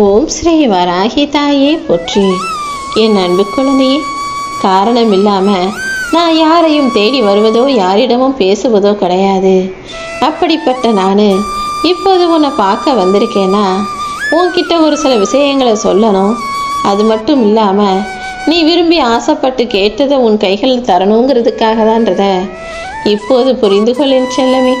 ஓம் ஸ்ரீ வராகி தாயே போற்றி. என் அன்பு குழந்தையே காரணம் இல்லாமல் நான் யாரையும் தேடி வருவதோ யாரிடமும் பேசுவதோ கிடையாது. அப்படிப்பட்ட நான் இப்போது உன்னை பார்க்க வந்திருக்கேன்னா உன்கிட்ட ஒரு சில விஷயங்களை சொல்லணும். அது மட்டும் இல்லாமல் நீ விரும்பி ஆசைப்பட்டு கேட்டதை உன் கைகளில் தரணுங்கிறதுக்காக தான்றத இப்போது புரிந்து கொள்ளேன் செல்லமே.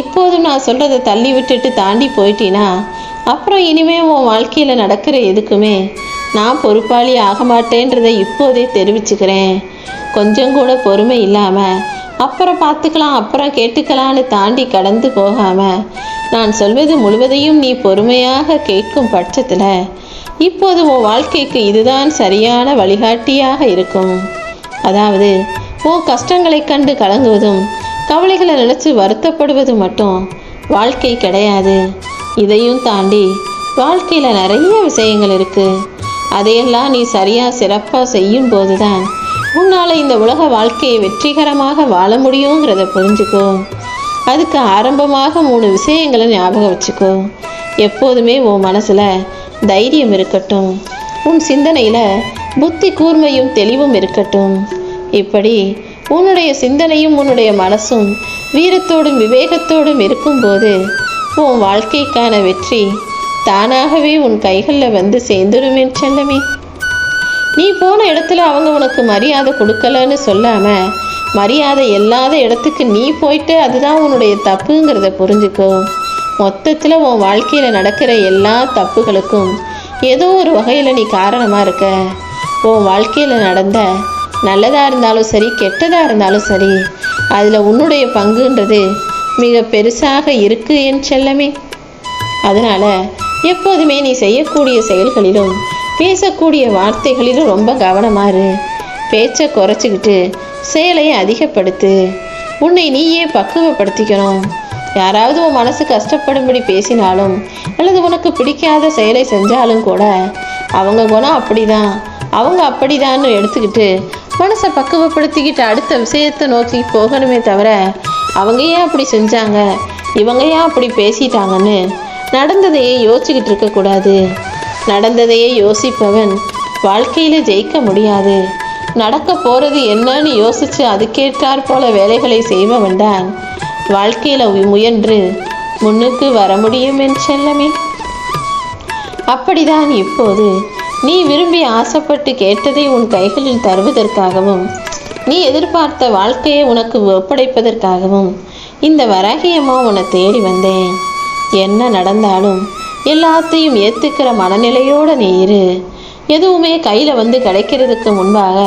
இப்போதும் நான் சொல்கிறத தள்ளி விட்டுட்டு தாண்டி போயிட்டீனா? அப்புறம் இனிமே உன் வாழ்க்கையில் நடக்கிற எதுக்குமே நான் பொறுப்பாளி ஆக மாட்டேன்றதை இப்போதே தெரிவிச்சுக்கிறேன். கொஞ்சம் கூட பொறுமை இல்லாமல் அப்புறம் பார்த்துக்கலாம் அப்புறம் கேட்டுக்கலான்னு தாண்டி கடந்து போகாமல் நான் சொல்வது முழுவதையும் நீ பொறுமையாக கேட்கும் பட்சத்தில் இப்போது உன் வாழ்க்கைக்கு இதுதான் சரியான வழிகாட்டியாக இருக்கும். அதாவது உன் கஷ்டங்களை கண்டு கலங்குவதும் கவலைகளை நினச்சி வருத்தப்படுவது மட்டும் வாழ்க்கை கிடையாது. இதையும் தாண்டி வாழ்க்கையில் நிறைய விஷயங்கள் இருக்குது அதையெல்லாம் நீ சரியாக சிறப்பாக செய்யும் போது தான் உன்னால் இந்த உலக வாழ்க்கையை வெற்றிகரமாக வாழ முடியுங்கிறத புரிஞ்சுக்கோ. அதுக்கு ஆரம்பமாக மூணு விஷயங்களை ஞாபகம் வச்சுக்கோ. எப்போதுமே உன் மனசில் தைரியம் இருக்கட்டும். உன் சிந்தனையில் புத்தி கூர்மையும் தெளிவும் இருக்கட்டும். இப்படி உன்னுடைய சிந்தனையும் உன்னுடைய மனசும் வீரத்தோடும் விவேகத்தோடும் இருக்கும்போது உன் வாழ்க்கைக்கான வெற்றி தானாகவே உன் கைகளில் வந்து சேர்ந்துடுமே செல்லமே. நீ போன இடத்துல அவங்க உனக்கு மரியாதை கொடுக்கலன்னு சொல்லாமல் மரியாதை இல்லாத இடத்துக்கு நீ போயிட்டு அதுதான் உன்னுடைய தப்புங்கிறத புரிஞ்சுக்கோ. மொத்தத்தில் உன் வாழ்க்கையில் நடக்கிற எல்லா தப்புகளுக்கும் ஏதோ ஒரு வகையில் நீ காரணமாக இருக்க. உன் வாழ்க்கையில் நடந்த நல்லதாக இருந்தாலும் சரி கெட்டதாக இருந்தாலும் சரி அதில் உன்னுடைய பங்குன்றது மிக பெருசாக இருக்கு என் செல்லமே. அதனால எப்போதுமே நீ செய்யக்கூடிய செயல்களிலும் பேசக்கூடிய வார்த்தைகளிலும் ரொம்ப கவனமாறு பேச்சை குறைச்சிக்கிட்டு செயலையை அதிகப்படுத்து. உன்னை நீயே பக்குவப்படுத்திக்கணும். யாராவது உன் மனசு கஷ்டப்படும்படி பேசினாலும் அல்லது உனக்கு பிடிக்காத செயலை செஞ்சாலும் கூட அவங்க குணம் அப்படிதான். அவங்க அப்படிதான்னு எடுத்துக்கிட்டு மனசை பக்குவப்படுத்திக்கிட்டு அடுத்த விஷயத்தை நோக்கி போகணுமே தவிர அவங்க ஏன் அப்படி செஞ்சாங்க? இவங்க ஏன் அப்படி பேசிட்டாங்கன்னு நடந்ததையே யோசிச்சுக்கிட்டு இருக்கக்கூடாது நடந்ததையே யோசிப்பவன் வாழ்க்கையில் ஜெயிக்க முடியாது. நடக்க போகிறது என்னன்னு யோசித்து அதுக்கேற்றாற் போல வேலைகளை செய்பவன் தான் வாழ்க்கையில் முயன்று முன்னுக்கு வர முடியும் என் செல்லமே. அப்படிதான் இப்போது நீ விரும்பி ஆசைப்பட்டு கேட்டதை உன் கைகளில் தருவதற்காகவும் நீ எதிர்பார்த்த வாழ்க்கையை உனக்கு ஒப்படைப்பதற்காகவும் இந்த வரகியமா உன்னை தேடி வந்தேன். என்ன நடந்தாலும் எல்லாத்தையும் ஏற்றுக்கிற மனநிலையோடு நீ இரு. எதுவுமே கையில் வந்து கிடைக்கிறதுக்கு முன்பாக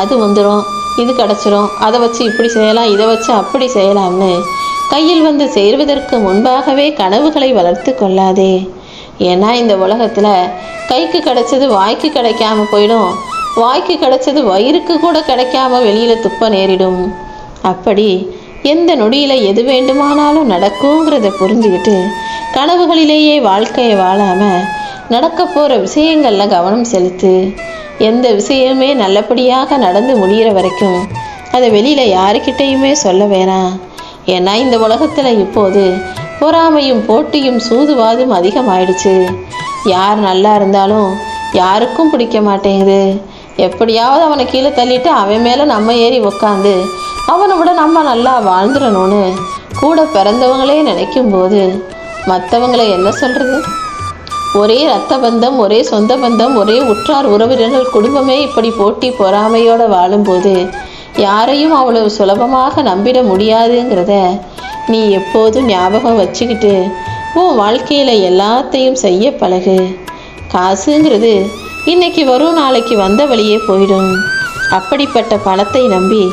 அது வந்துடும் இது கிடச்சிரும் அதை வச்சு இப்படி செய்யலாம் இதை வச்சு அப்படி செய்யலாம்னு கையில் வந்து சேர்வதற்கு முன்பாகவே கனவுகளை வளர்த்து கொள்ளாதே. ஏன்னா இந்த உலகத்தில் கைக்கு கிடைச்சது வாய்க்கு கிடைக்காம போயிடும். வாய்க்கு கிடைச்சது வயிறுக்கு கூட கிடைக்காம வெளியில் துப்ப நேரிடும். அப்படி எந்த நொடியில் எது வேண்டுமானாலும் நடக்குங்கிறத புரிஞ்சுக்கிட்டு கனவுகளிலேயே வாழ்க்கையை வாழாமல் நடக்க போகிற விஷயங்களில் கவனம் செலுத்து. எந்த விஷயமே நல்லபடியாக நடந்து முடிகிற வரைக்கும் அதை வெளியில் யாருக்கிட்டேயுமே சொல்ல வேணாம். ஏன்னா இந்த உலகத்தில் இப்போது பொறாமையும் போட்டியும் சூதுவாதும் அதிகமாயிடுச்சு. யார் நல்லா இருந்தாலும் யாருக்கும் பிடிக்க மாட்டேங்குது. எப்படியாவது அவனை கீழே தள்ளிட்டு அவன் மேலே நம்ம ஏறி உக்காந்து அவனை விட நம்ம நல்லா வாழ்ந்துடணும்னு கூட பிறந்தவங்களே நினைக்கும் போது மற்றவங்களை என்ன சொல்கிறது ஒரே ரத்த பந்தம் ஒரே சொந்த பந்தம் ஒரே உற்றார் உறவினர்கள் குடும்பமே இப்படி போட்டி பொறாமையோடு வாழும்போது யாரையும் அவ்வளவு சுலபமாக நம்பிட முடியாதுங்கிறத நீ எப்போதும் ஞாபகம் வச்சுக்கிட்டு உன் வாழ்க்கையில் எல்லாத்தையும் செய்ய பழகு. காசுங்கிறது இன்னைக்கு வரும் நாளைக்கு வந்த வழியே போயிடும். அப்படிப்பட்ட பணத்தை நம்பி